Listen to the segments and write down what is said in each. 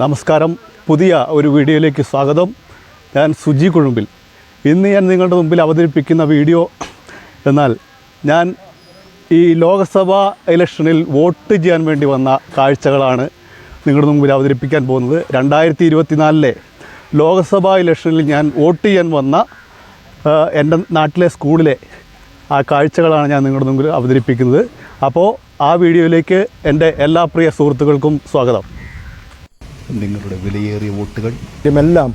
നമസ്കാരം. പുതിയ ഒരു വീഡിയോയിലേക്ക് സ്വാഗതം. ഞാൻ സുജി കുഴുമ്പിൽ. ഇന്ന് ഞാൻ നിങ്ങളുടെ മുമ്പിൽ അവതരിപ്പിക്കുന്ന വീഡിയോ എന്നാൽ ഞാൻ ഈ ലോക്സഭാ ഇലക്ഷനിൽ വോട്ട് ചെയ്യാൻ വേണ്ടി വന്ന കാഴ്ചകളാണ് നിങ്ങളുടെ മുമ്പിൽ അവതരിപ്പിക്കാൻ പോകുന്നത്. രണ്ടായിരത്തി ഇരുപത്തിനാലിലെ ലോക്സഭാ ഇലക്ഷനിൽ ഞാൻ വോട്ട് ചെയ്യാൻ വന്ന എന്റെ നാട്ടിലെ സ്കൂളിലെ ആ കാഴ്ചകളാണ് ഞാൻ നിങ്ങളുടെ മുമ്പിൽ അവതരിപ്പിക്കുന്നത്. അപ്പോൾ ആ വീഡിയോയിലേക്ക് എന്റെ എല്ലാ പ്രിയ സുഹൃത്തുക്കൾക്കും സ്വാഗതം. നിങ്ങളുടെ വിലയേറിയ വോട്ടുകൾ എല്ലാം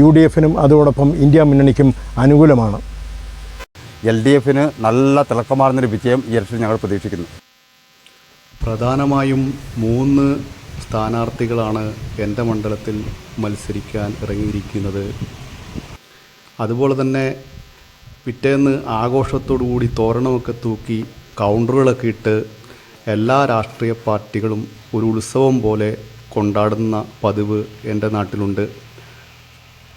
യു ഡി എഫിനും അതോടൊപ്പം ഇന്ത്യ മുന്നണിക്കും അനുകൂലമാണ്. എൽ ഡി എഫിന് നല്ല തിളക്കമാർന്നൊരു വിജയം ഈ ഇലക്ഷൻ ഞങ്ങൾ പ്രതീക്ഷിക്കുന്നു. പ്രധാനമായും മൂന്ന് സ്ഥാനാർത്ഥികളാണ് എന്റെ മണ്ഡലത്തിൽ മത്സരിക്കാൻ ഇറങ്ങിയിരിക്കുന്നത്. അതുപോലെ തന്നെ പിറ്റേന്ന് ആഘോഷത്തോടു കൂടി തോരണമൊക്കെ തൂക്കി കൗണ്ടറുകളൊക്കെ ഇട്ട് എല്ലാ രാഷ്ട്രീയ പാർട്ടികളും ഒരു ഉത്സവം പോലെ കൊണ്ടാടുന്ന പതിവ് എന്റെ നാട്ടിലുണ്ട്.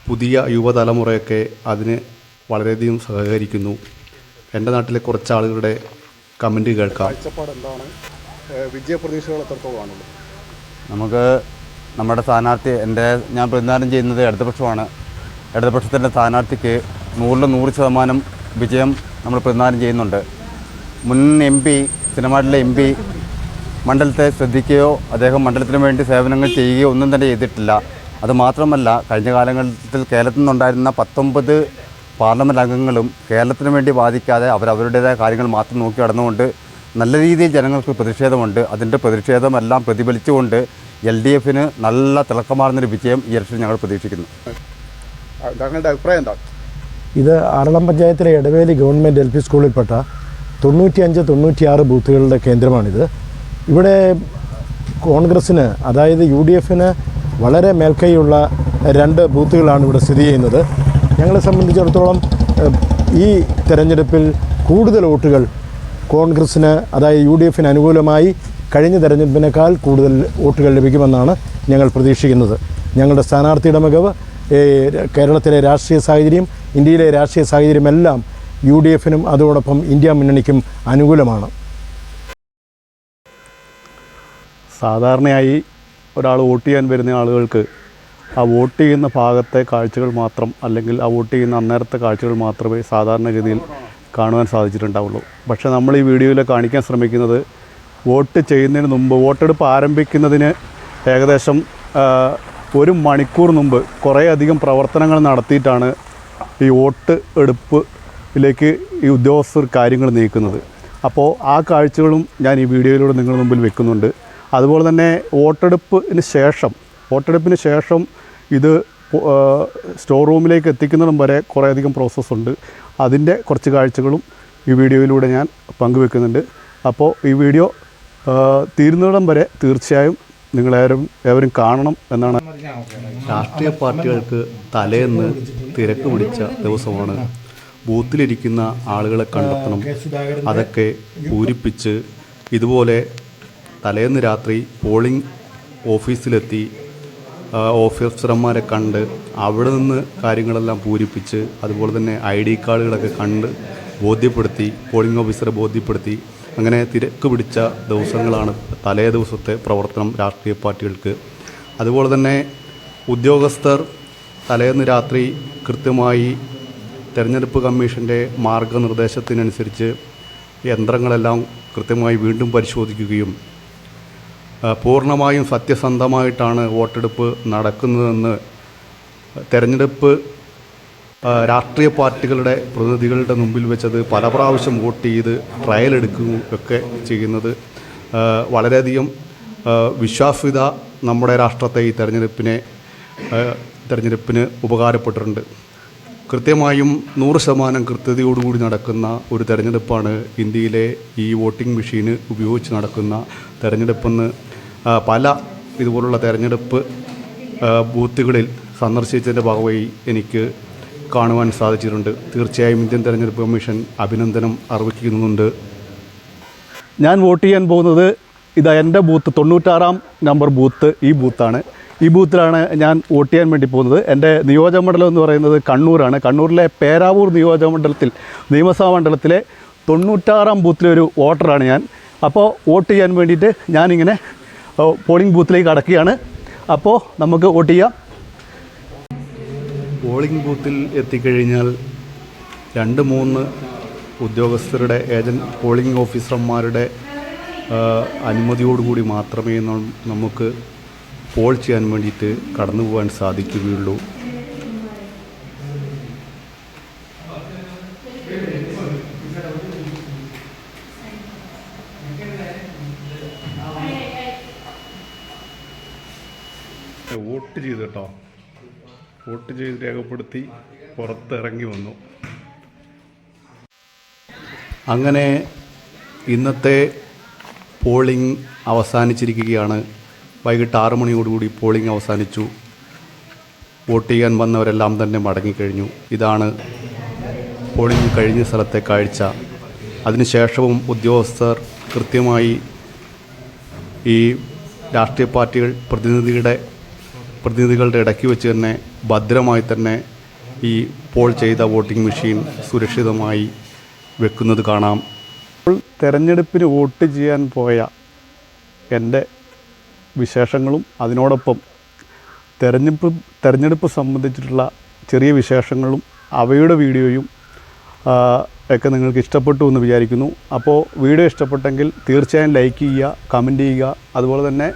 പുതിയ യുവതലമുറയൊക്കെ അതിന് വളരെയധികം സഹകരിക്കുന്നു. എന്റെ നാട്ടിലെ കുറച്ച് ആളുകളുടെ കമന്റ് കേൾക്കാം. നമുക്ക് നമ്മുടെ സ്ഥാനാർത്ഥി എന്റെ ഞാൻ പ്രതിനിധാനം ചെയ്യുന്നത് ഇടതുപക്ഷമാണ്. ഇടതുപക്ഷത്തിന്റെ സ്ഥാനാർത്ഥിക്ക് നൂറിൽ നൂറ് ശതമാനം വിജയം നമ്മൾ പ്രതിനിധാനം ചെയ്യുന്നുണ്ട്. മുൻ എം പി സിനിമാട്ടിലെ എം പി മണ്ഡലത്തെ ശ്രദ്ധിക്കുകയോ അദ്ദേഹം മണ്ഡലത്തിന് വേണ്ടി സേവനങ്ങൾ ചെയ്യുകയോ ഒന്നും തന്നെ ചെയ്തിട്ടില്ല. അതുമാത്രമല്ല കഴിഞ്ഞ കാലങ്ങളിൽ കേരളത്തിൽ നിന്നുണ്ടായിരുന്ന പത്തൊമ്പത് പാർലമെന്റ് അംഗങ്ങളും കേരളത്തിന് വേണ്ടി ബാധിക്കാതെ അവരവരുടേതായ കാര്യങ്ങൾ മാത്രം നോക്കി നടന്നുകൊണ്ട് നല്ല രീതിയിൽ ജനങ്ങൾക്ക് പ്രതിഷേധമുണ്ട്. അതിന്റെ പ്രതിഷേധമെല്ലാം പ്രതിഫലിച്ചുകൊണ്ട് എൽ ഡി എഫിന് നല്ല തിളക്കമാർന്നൊരു വിജയം ഈ ഇലക്ഷൻ ഞങ്ങൾ പ്രതീക്ഷിക്കുന്നു. താങ്കളുടെ അഭിപ്രായം എന്താ? ഇത് ആറളം പഞ്ചായത്തിലെ ഇടവേലി ഗവൺമെന്റ് എൽ പി സ്കൂളിൽപ്പെട്ട തൊണ്ണൂറ്റിയഞ്ച് തൊണ്ണൂറ്റിയാറ് ബൂത്തുകളുടെ കേന്ദ്രമാണിത്. ഇവിടെ കോൺഗ്രസ്സിന് അതായത് യു ഡി എഫിന് വളരെ മേൽക്കൈയുള്ള രണ്ട് ബൂത്തുകളാണ് ഇവിടെ സ്ഥിതി ചെയ്യുന്നത്. ഞങ്ങളെ സംബന്ധിച്ചിടത്തോളം ഈ തെരഞ്ഞെടുപ്പിൽ കൂടുതൽ വോട്ടുകൾ കോൺഗ്രസ്സിന് അതായത് യു ഡി എഫിന് അനുകൂലമായി കഴിഞ്ഞ തെരഞ്ഞെടുപ്പിനേക്കാൾ കൂടുതൽ വോട്ടുകൾ ലഭിക്കുമെന്നാണ് ഞങ്ങൾ പ്രതീക്ഷിക്കുന്നത്. ഞങ്ങളുടെ സ്ഥാനാർത്ഥിയുടെ മികവ് കേരളത്തിലെ രാഷ്ട്രീയ സാഹചര്യം ഇന്ത്യയിലെ രാഷ്ട്രീയ സാഹചര്യമെല്ലാം യു ഡി എഫിനും അതോടൊപ്പം ഇന്ത്യ മുന്നണിക്കും അനുകൂലമാണ്. സാധാരണയായി ഒരാൾ വോട്ട് ചെയ്യാൻ വരുന്ന ആളുകൾക്ക് ആ വോട്ട് ചെയ്യുന്ന ഭാഗത്തെ കാഴ്ചകൾ മാത്രം അല്ലെങ്കിൽ ആ വോട്ട് ചെയ്യുന്ന അന്നേരത്തെ കാഴ്ചകൾ മാത്രമേ സാധാരണഗതിയിൽ കാണുവാൻ സാധിച്ചിട്ടുണ്ടാവുള്ളൂ. പക്ഷേ നമ്മൾ ഈ വീഡിയോയിൽ കാണിക്കാൻ ശ്രമിക്കുന്നത് വോട്ട് ചെയ്യുന്നതിന് മുമ്പ് വോട്ടെടുപ്പ് ആരംഭിക്കുന്നതിന് ഏകദേശം ഒരു മണിക്കൂർ മുമ്പ് കുറേയധികം പ്രവർത്തനങ്ങൾ നടത്തിയിട്ടാണ് ഈ വോട്ട് എടുപ്പിലേക്ക് ഈ ഉദ്യോഗസ്ഥർ കാര്യങ്ങൾ നീക്കുന്നത്. അപ്പോൾ ആ കാഴ്ചകളും ഞാൻ ഈ വീഡിയോയിലൂടെ നിങ്ങളുടെ മുമ്പിൽ വെക്കുന്നുണ്ട്. അതുപോലെ തന്നെ വോട്ടെടുപ്പിന് ശേഷം വോട്ടെടുപ്പിന് ശേഷം ഇത് സ്റ്റോർ റൂമിലേക്ക് എത്തിക്കുന്നതും വരെ കുറേയധികം പ്രോസസ്സുണ്ട് അതിന്റെ കുറച്ച് കാഴ്ചകളും ഈ വീഡിയോയിലൂടെ ഞാൻ പങ്കുവെക്കുന്നുണ്ട്. അപ്പോൾ ഈ വീഡിയോ തീരുന്നിടം വരെ തീർച്ചയായും നിങ്ങളേവരും ഏവരും കാണണം എന്നാണ് രാഷ്ട്രീയ പാർട്ടികൾക്ക് തലേന്ന് തിരക്ക് പിടിച്ച ദിവസമാണ്. ബൂത്തിലിരിക്കുന്ന ആളുകളെ കണ്ടെത്തണം. അതൊക്കെ പൂരിപ്പിച്ച് ഇതുപോലെ തലേന്ന് രാത്രി പോളിംഗ് ഓഫീസിലെത്തി ഓഫീസർമാരെ കണ്ട് അവിടെ നിന്ന് കാര്യങ്ങളെല്ലാം പൂരിപ്പിച്ച് അതുപോലെ തന്നെ ഐ ഡി കാർഡുകളൊക്കെ കണ്ട് ബോധ്യപ്പെടുത്തി പോളിംഗ് ഓഫീസറെ ബോധ്യപ്പെടുത്തി അങ്ങനെ തിരക്ക് പിടിച്ച ദിവസങ്ങളാണ് തലേ ദിവസത്തെ പ്രവർത്തനം രാഷ്ട്രീയ പാർട്ടികൾക്ക്. അതുപോലെ തന്നെ ഉദ്യോഗസ്ഥർ തലേന്ന് രാത്രി കൃത്യമായി തെരഞ്ഞെടുപ്പ് കമ്മീഷന്റെ മാർഗനിർദ്ദേശത്തിനനുസരിച്ച് യന്ത്രങ്ങളെല്ലാം കൃത്യമായി വീണ്ടും പരിശോധിക്കുകയും പൂർണമായും സത്യസന്ധമായിട്ടാണ് വോട്ടെടുപ്പ് നടക്കുന്നതെന്ന് തെരഞ്ഞെടുപ്പ് രാഷ്ട്രീയ പാർട്ടികളുടെ പ്രതിനിധികളുടെ മുമ്പിൽ വെച്ചത് പല പ്രാവശ്യം വോട്ട് ചെയ്ത് ട്രയൽ എടുക്കുകയും ഒക്കെ ചെയ്യുന്നത് വളരെയധികം വിശ്വാസ്യത നമ്മുടെ രാഷ്ട്രത്തെ ഈ തെരഞ്ഞെടുപ്പിനെ തെരഞ്ഞെടുപ്പിന് ഉപകാരപ്പെട്ടിട്ടുണ്ട്. കൃത്യമായും നൂറ് ശതമാനം കൃത്യതയോടുകൂടി നടക്കുന്ന ഒരു തെരഞ്ഞെടുപ്പാണ് ഇന്ത്യയിലെ ഈ വോട്ടിംഗ് മെഷീന് ഉപയോഗിച്ച് നടക്കുന്ന തെരഞ്ഞെടുപ്പെന്ന് പല ഇതുപോലുള്ള തെരഞ്ഞെടുപ്പ് ബൂത്തുകളിൽ സന്ദർശിച്ചതിന്റെ ഭാഗമായി എനിക്ക് കാണുവാൻ സാധിച്ചിട്ടുണ്ട്. തീർച്ചയായും ഇന്ത്യൻ തെരഞ്ഞെടുപ്പ് കമ്മീഷൻ അഭിനന്ദനം അർപ്പിക്കുന്നുണ്ട്. ഞാൻ വോട്ട് ചെയ്യാൻ പോകുന്നത് ഇതാ എന്റെ ബൂത്ത് തൊണ്ണൂറ്റാറാം നമ്പർ ബൂത്ത് ഈ ബൂത്താണ്. ഈ ബൂത്തിലാണ് ഞാൻ വോട്ട് ചെയ്യാൻ വേണ്ടി പോകുന്നത്. എന്റെ നിയോജക മണ്ഡലം എന്ന് പറയുന്നത് കണ്ണൂരാണ്. കണ്ണൂരിലെ പേരാവൂർ നിയോജക മണ്ഡലത്തിൽ നിയമസഭാ മണ്ഡലത്തിലെ തൊണ്ണൂറ്റാറാം ബൂത്തിലെ ഒരു വോട്ടറാണ് ഞാൻ. അപ്പോൾ വോട്ട് ചെയ്യാൻ വേണ്ടിയിട്ട് ഞാനിങ്ങനെ പോളിംഗ് ബൂത്തിലേക്ക് കടക്കുകയാണ്. അപ്പോൾ നമുക്ക് വോട്ട് ചെയ്യാം. പോളിംഗ് ബൂത്തിൽ എത്തിക്കഴിഞ്ഞാൽ രണ്ട് മൂന്ന് ഉദ്യോഗസ്ഥരുടെ ഏജന്റ് പോളിംഗ് ഓഫീസർമാരുടെ അനുമതിയോടുകൂടി മാത്രമേ നമുക്ക് പോൾ ചെയ്യാൻ വേണ്ടിയിട്ട് കടന്നു പോകാൻ സാധിക്കുകയുള്ളൂ. വോട്ട് ചെയ്തു കേട്ടോ വോട്ട് ചെയ്ത് രേഖപ്പെടുത്തി പുറത്തിറങ്ങി വന്നു. അങ്ങനെ ഇന്നത്തെ പോളിംഗ് അവസാനിച്ചിരിക്കുകയാണ്. വൈകിട്ട് ആറു മണിയോടുകൂടി പോളിംഗ് അവസാനിച്ചു. വോട്ട് ചെയ്യാൻ വന്നവരെല്ലാം തന്നെ മടങ്ങിക്കഴിഞ്ഞു. ഇതാണ് പോളിംഗ് കഴിഞ്ഞ സ്ഥലത്തെ കാഴ്ച. അതിനുശേഷവും ഉദ്യോഗസ്ഥർ കൃത്യമായി ഈ രാഷ്ട്രീയ പാർട്ടികൾ പ്രതിനിധിയുടെ പ്രതിനിധികളുടെ ഇടയ്ക്ക് വെച്ച് തന്നെ ഭദ്രമായി തന്നെ ഈ പോൾ ചെയ്ത വോട്ടിംഗ് മെഷീൻ സുരക്ഷിതമായി വെക്കുന്നത് കാണാം. ഇപ്പോൾ തെരഞ്ഞെടുപ്പിന് വോട്ട് ചെയ്യാൻ പോയ എന്റെ വിശേഷങ്ങളും അതിനോടൊപ്പം തെരഞ്ഞെടുപ്പ് തെരഞ്ഞെടുപ്പ് സംബന്ധിച്ചിട്ടുള്ള ചെറിയ വിശേഷങ്ങളും അവയുടെ വീഡിയോയും ഒക്കെ നിങ്ങൾക്ക് ഇഷ്ടപ്പെട്ടു എന്ന് വിചാരിക്കുന്നു. അപ്പോൾ വീഡിയോ ഇഷ്ടപ്പെട്ടെങ്കിൽ തീർച്ചയായും ലൈക്ക് ചെയ്യുക കമന്റ് ചെയ്യുക. അതുപോലെ തന്നെ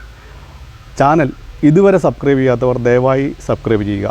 ചാനൽ ഇതുവരെ സബ്സ്ക്രൈബ് ചെയ്യാത്തവർ ദയവായി സബ്സ്ക്രൈബ് ചെയ്യുക.